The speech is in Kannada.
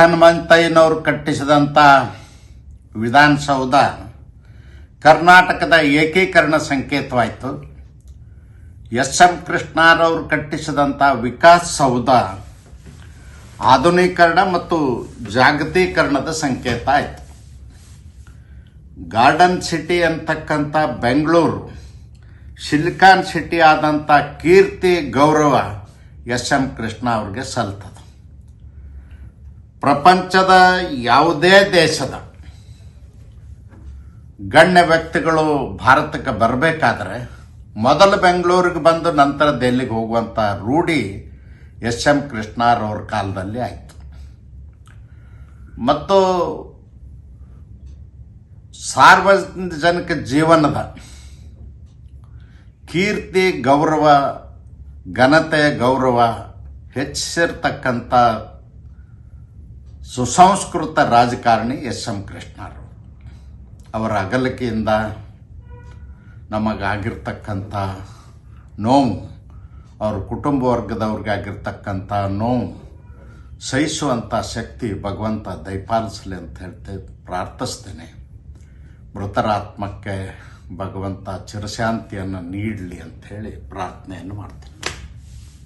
ಹನುಮಂತಯ್ಯನವರು ಕಟ್ಟಿಸಿದಂಥ ವಿಧಾನಸೌಧ ಕರ್ನಾಟಕದ ಏಕೀಕರಣ ಸಂಕೇತವಾಯಿತು. ಎಸ್ ಎಂ ಕೃಷ್ಣರವರು ಕಟ್ಟಿಸಿದಂಥ ವಿಕಾಸ್ ಸೌಧ ಆಧುನೀಕರಣ ಮತ್ತು ಜಾಗತೀಕರಣದ ಸಂಕೇತ ಆಯಿತು. ಗಾರ್ಡನ್ ಸಿಟಿ ಅಂತಕ್ಕಂಥ ಬೆಂಗಳೂರು, ಸಿಲಿಕಾನ್ ಸಿಟಿ ಆದಂಥ ಕೀರ್ತಿ ಗೌರವ ಎಸ್ ಎಂ ಕೃಷ್ಣ ಅವ್ರಿಗೆ ಸಲ್ತದ. ಪ್ರಪಂಚದ ಯಾವುದೇ ದೇಶದ ಗಣ್ಯ ವ್ಯಕ್ತಿಗಳು ಭಾರತಕ್ಕೆ ಬರಬೇಕಾದ್ರೆ ಮೊದಲು ಬೆಂಗಳೂರಿಗೆ ಬಂದು ನಂತರ ದೆಹಲಿಗೆ ಹೋಗುವಂಥ ರೂಢಿ ಎಸ್ ಎಂ ಕೃಷ್ಣಾರವ್ರ ಕಾಲದಲ್ಲಿ ಆಯಿತು. ಮತ್ತು ಸಾರ್ವಜನಿಕ ಜೀವನದ ಕೀರ್ತಿ, ಗೌರವ, ಘನತೆ, ಗೌರವ ಹೆಚ್ಚಿಸಿರ್ತಕ್ಕಂಥ ಸುಸಂಸ್ಕೃತ ರಾಜಕಾರಣಿ ಎಸ್ ಎಂ ಕೃಷ್ಣರು ಅವರ ಅಗಲಿಕೆಯಿಂದ ನಮಗಾಗಿರ್ತಕ್ಕಂಥ ನೋವು, ಅವ್ರ ಕುಟುಂಬ ವರ್ಗದವ್ರಿಗಾಗಿರ್ತಕ್ಕಂಥ ನೋವು ಸಹಿಸುವಂಥ ಶಕ್ತಿ ಭಗವಂತ ದಯಪಾಲಿಸಲಿ ಅಂತ ಹೇಳ್ತೇ ಪ್ರಾರ್ಥಿಸ್ತೇನೆ. ಮೃತರಾತ್ಮಕ್ಕೆ ಭಗವಂತ ಚಿರಶಾಂತಿಯನ್ನು ನೀಡಲಿ ಅಂತ ಹೇಳಿ ಪ್ರಾರ್ಥನೆಯನ್ನು ಮಾಡ್ತೇನೆ.